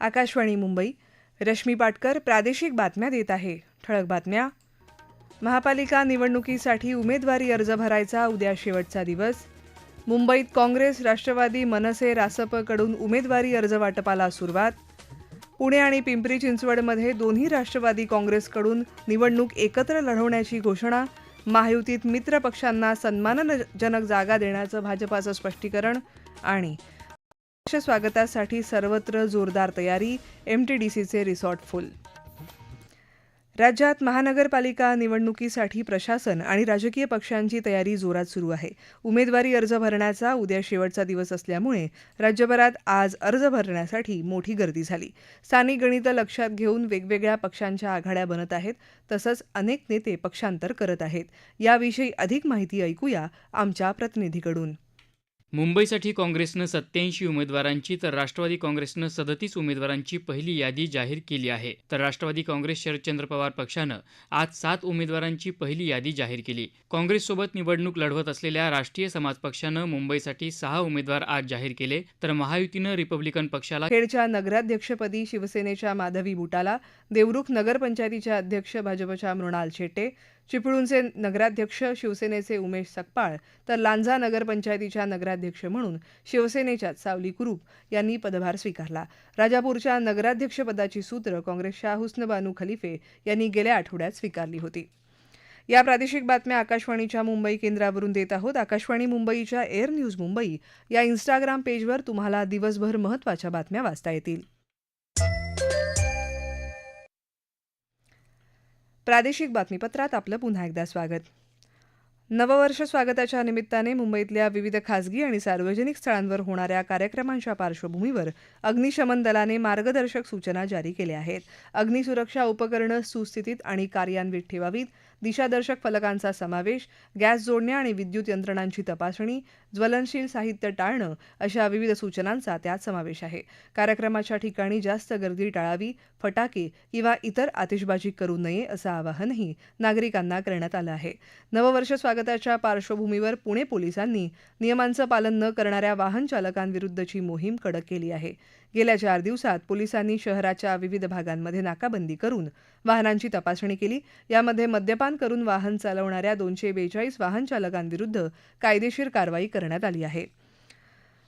आकाशवाणी मुंबई रश्मी पाटकर प्रादेशिक बातम्या देत आहे. ठळक बातम्या. महापालिका निवडणुकीसाठी उमेदवारी अर्ज भरायचा उद्या शेवटचा दिवस. मुंबईत काँग्रेस राष्ट्रवादी मनसे रासपकडून उमेदवारी अर्ज वाटपाला सुरुवात. पुणे आणि पिंपरी चिंचवडमध्ये दोन्ही राष्ट्रवादी काँग्रेसकडून निवडणूक एकत्र लढवण्याची घोषणा महायुतीत मित्र पक्षांना सन्मानजनक जागा देण्याचं भाजपाचं स्पष्टीकरण आणि पक्ष स्वागतासाठी सर्वत्र जोरदार तयारी एमटीडीसीचे रिसॉर्ट फुल. राज्यात महानगरपालिका निवडणुकीसाठी प्रशासन आणि राजकीय पक्षांची तयारी जोरात सुरू आहे. उमेदवारी अर्ज भरण्याचा उद्या शेवटचा दिवस असल्यामुळे राज्यभरात आज अर्ज भरण्यासाठी मोठी गर्दी झाली. स्थानिक गणितं लक्षात घेऊन वेगवेगळ्या पक्षांच्या आघाड्या बनत आहेत तसंच अनेक नेते पक्षांतर करत आहेत. याविषयी अधिक माहिती ऐकूया आमच्या प्रतिनिधीकडून. मुंबईसाठी काँग्रेसनं सत्याऐंशी उमेदवारांची तर राष्ट्रवादी काँग्रेसनं सदतीस उमेदवारांची पहिली यादी जाहीर केली आहे. तर राष्ट्रवादी काँग्रेस शरदचंद्र पवार पक्षानं आज सात उमेदवारांची पहिली यादी जाहीर केली. काँग्रेससोबत निवडणूक लढवत असलेल्या राष्ट्रीय समाज पक्षानं मुंबईसाठी सहा उमेदवार आज जाहीर केले. तर महायुतीनं रिपब्लिकन पक्षाला खेडच्या नगराध्यक्षपदी शिवसेनेच्या माधवी बुटाला देवरुख नगरपंचायतीच्या अध्यक्ष भाजपच्या मृणाल शेट्टे चिपळूणचे नगराध्यक्ष शिवसेनेचे उमेश सकपाळ तर लांजा नगरपंचायतीच्या नगराध्यक्ष म्हणून शिवसेनेच्याच सावली कुरूप यांनी पदभार स्वीकारला. राजापूरच्या नगराध्यक्षपदाची सूत्र काँग्रेसच्या हुस्न बानू खलिफे यांनी गेल्या आठवड्यात स्वीकारली होती. या प्रादेशिक बातम्या आकाशवाणीच्या मुंबई केंद्रावरून देत आहोत. आकाशवाणी मुंबईच्या एअर न्यूज मुंबई या इन्स्टाग्राम पेजवर तुम्हाला दिवसभर महत्त्वाच्या बातम्या वाचता येतील. प्रादेशिक बातमीपत्रात आपलं पुन्हा एकदा स्वागत. नववर्ष स्वागताच्या निमित्ताने मुंबईतल्या विविध खासगी आणि सार्वजनिक स्थळांवर होणाऱ्या कार्यक्रमांच्या पार्श्वभूमीवर अग्निशमन दलाने मार्गदर्शक सूचना जारी केल्या आहेत. अग्निसुरक्षा उपकरणं सुस्थितीत आणि कार्यान्वित ठेवावीत दिशादर्शक फलकांचा समावेश गॅस जोडण्या आणि विद्युत यंत्रणांची तपासणी ज्वलनशील साहित्य टाळणं अशा विविध सूचनांचा त्यात समावेश आहे. कार्यक्रमाच्या ठिकाणी जास्त गर्दी टाळावी फटाके किंवा इतर आतिषबाजी करू नये असं आवाहनही नागरिकांना करण्यात आलं आहे. नववर्ष स्वागताच्या पार्श्वभूमीवर पुणे पोलिसांनी नियमांचं पालन न करणाऱ्या वाहन चालकांविरुद्धची मोहीम कडक केली आहे. गेल्या चार दिवसात पोलिसांनी शहराच्या विविध भागांमध्ये नाकाबंदी करून वाहनांची तपासणी केली. यामध्ये मद्यपान करून वाहन चालवणाऱ्या दोनशे बेचाळीस वाहनचालकांविरुद्ध कायदेशीर कारवाई करण्यात आली आहे.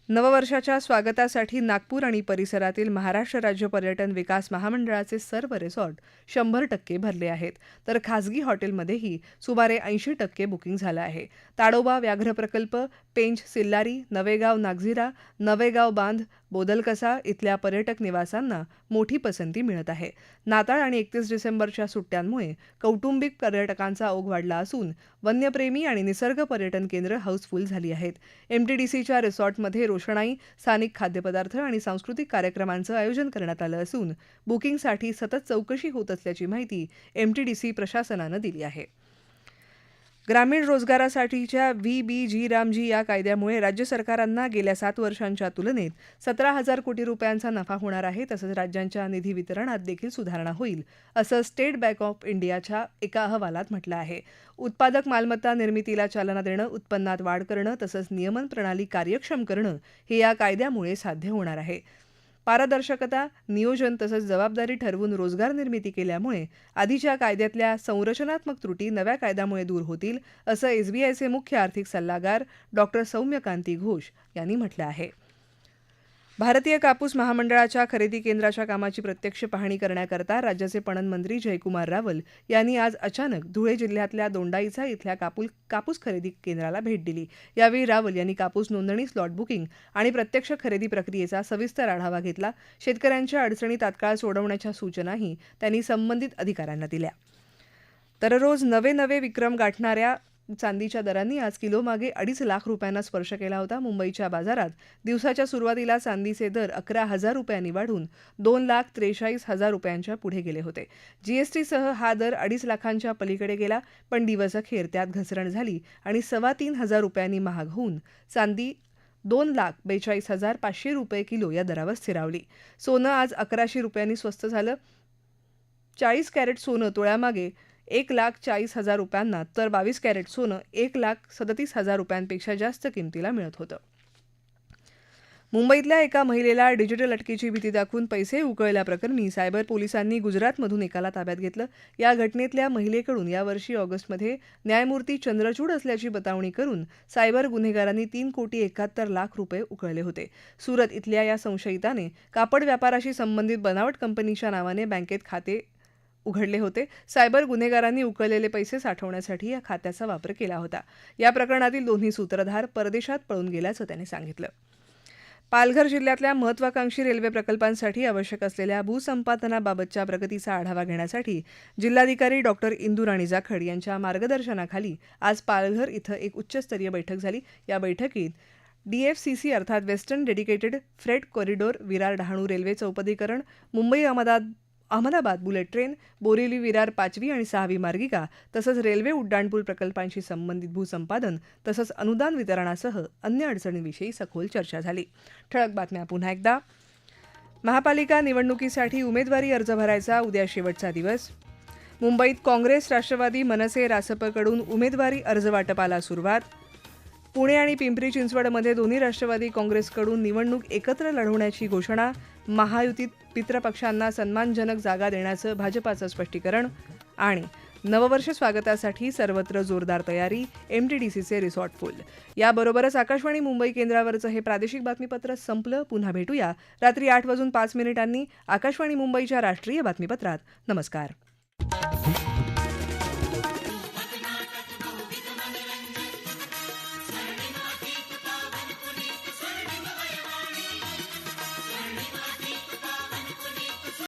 नववर्षाच्या स्वागतासाठी नागपूर आणि परिसरातील महाराष्ट्र राज्य पर्यटन विकास महामंडळाचे सर्व रिसॉर्ट शंभर टक्के भरले आहेत. तर खासगी हॉटेलमध्येही सुमारे ऐंशी टक्के बुकिंग झालं आहे. ताडोबा व्याघ्र प्रकल्प पेंच सिल्लारी नवेगाव नागझिरा नवेगाव बांध बोदलकसा इथल्या पर्यटक निवासांना मोठी पसंती मिळत आहे. नाताळ आणि एकतीस डिसेंबरच्या सुट्ट्यांमुळे कौटुंबिक पर्यटकांचा ओघ वाढला असून वन्यप्रेमी आणि निसर्ग पर्यटन केंद्र हाऊसफुल झाली आहेत. एमटीडीसीच्या रिसॉर्टमध्ये रोषणाई स्थानिक खाद्यपदार्थ आणि सांस्कृतिक कार्यक्रमांचं आयोजन करण्यात आलं असून बुकिंगसाठी सतत चौकशी होत असल्याची माहिती एमटीडीसी प्रशासनानं दिली आहे. ग्रामीण रोजगारासाठीच्या व्ही बी जी रामजी या कायद्यामुळे राज्य सरकारांना गेल्या सात वर्षांच्या तुलनेत सतरा हजार कोटी रुपयांचा नफा होणार आहे तसंच राज्यांच्या निधी वितरणात देखील सुधारणा होईल असं स्टेट बँक ऑफ इंडियाच्या एका अहवालात म्हटलं आहे. उत्पादक मालमत्ता निर्मितीला चालना देणं उत्पन्नात वाढ करणं तसंच नियमन प्रणाली कार्यक्षम करणं हे या कायद्यामुळे साध्य होणार आहे. पारदर्शकता नियोजन तसंच जबाबदारी ठरवून रोजगार निर्मिती केल्यामुळे आधीच्या कायद्यातल्या संरचनात्मक त्रुटी नव्या कायद्यामुळे दूर होतील असं एसबीआयचे मुख्य आर्थिक सल्लागार डॉक्टर सौम्यकांती घोष यांनी म्हटलं आहे. भारतीय कापूस महामंडळाच्या खरेदी केंद्राच्या कामाची प्रत्यक्ष पाहणी करण्याकरता राज्याचे पणन मंत्री जयकुमार रावल यांनी आज अचानक धुळे जिल्ह्यातल्या दोंडाईचा इथल्या कापूल कापूस खरेदी केंद्राला भेट दिली. यावेळी रावल यांनी कापूस नोंदणी स्लॉट बुकिंग आणि प्रत्यक्ष खरेदी प्रक्रियेचा सविस्तर आढावा घेतला. शेतकऱ्यांच्या अडचणी तात्काळ सोडवण्याच्या सूचनाही त्यांनी संबंधित अधिकाऱ्यांना दिल्या. दररोज नवे नवे विक्रम गाठणाऱ्या चांदीच्या दरांनी आज किलोमागे अडीच लाख रुपयांना स्पर्श केला होता. मुंबईच्या बाजारात दिवसाच्या सुरुवातीला चांदीचे दर अकरा हजार रुपयांनी वाढून दोन लाख त्रेचाळीस हजार रुपयांच्या पुढे गेले होते. जीएसटीसह हा दर अडीच लाखांच्या पलीकडे गेला पण दिवसअखेर त्यात घसरण झाली आणि सव्वा तीन हजार रुपयांनी महाग होऊन चांदी दोन लाख बेचाळीस हजार पाचशे रुपये किलो या दरावर स्थिरावली. सोनं आज अकराशे रुपयांनी स्वस्त झालं. चाळीस कॅरेट सोनं तोळ्यामागे एक लाख चाळीस हजार रुपयांना तर बावीस कॅरेट सोनं एक लाख सदतीस हजार रुपयांपेक्षा जास्त किमतीला मिळत होतं. मुंबईतल्या एका महिलेला डिजिटल अटकेची भीती दाखवून पैसे उकळल्याप्रकरणी सायबर पोलिसांनी गुजरातमधून एकाला ताब्यात घेतलं. या घटनेतल्या महिलेकडून यावर्षी ऑगस्टमध्ये न्यायमूर्ती चंद्रचूड असल्याची बतावणी करून सायबर गुन्हेगारांनी तीन कोटी एकाहत्तर लाख रुपये उकळले होते. सुरत इथल्या या संशयिताने कापड व्यापाराशी संबंधित बनावट कंपनीच्या नावाने बँकेत खाते उघडले होते. सायबर गुन्हेगारांनी उकळलेले पैसे साठवण्यासाठी या खात्याचा वापर केला होता. या प्रकरणातील दोन्ही सूत्रधार परदेशात पळून गेल्याचं त्यांनी सांगितलं. पालघर जिल्ह्यातल्या महत्वाकांक्षी रेल्वे प्रकल्पांसाठी आवश्यक असलेल्या भूसंपादनाबाबतच्या प्रगतीचा आढावा घेण्यासाठी जिल्हाधिकारी डॉक्टर इंदुराणी जाखड यांच्या मार्गदर्शनाखाली आज पालघर इथं एक उच्चस्तरीय बैठक झाली. या बैठकीत डीएफसीसी अर्थात western dedicated freight corridor Virar Dahanu railway चौपदीकरण Mumbai Ahmedabad Ahmedabad bullet train Borivali Virar पाचवी आणि सहावी मार्गिका तसंच रेल्वे उड्डाणपूल प्रकल्पांशी संबंधित भूसंपादन तसंच अनुदान वितरणासह अन्य अडचणींविषयी सखोल चर्चा झाली. ठळक बातम्या पुन्हा एकदा. महापालिका निवडणुकीसाठी उमेदवारी अर्ज भरायचा उद्या शेवटचा दिवस. मुंबईत काँग्रेस राष्ट्रवादी मनसे रासपकडून उमेदवारी अर्ज वाटपाला सुरुवात. पुणे आणि पिंपरी चिंचवडमध्ये दोन्ही राष्ट्रवादी काँग्रेसकडून निवडणूक एकत्र लढवण्याची घोषणा. महायुतीत पितृपक्षांना सन्मानजनक जागा देण्याचं भाजपाचं स्पष्टीकरण आणि नववर्ष स्वागतासाठी सर्वत्र जोरदार तयारी एमटीडीसीचे रिसॉर्ट फुल. याबरोबरच आकाशवाणी मुंबई केंद्रावरचं हे प्रादेशिक बातमीपत्र संपलं. पुन्हा भेटूया. रात्री आठ वाजून पाच मिनिटांनी आकाशवाणी मुंबईच्या राष्ट्रीय बातमीपत्रात. नमस्कार.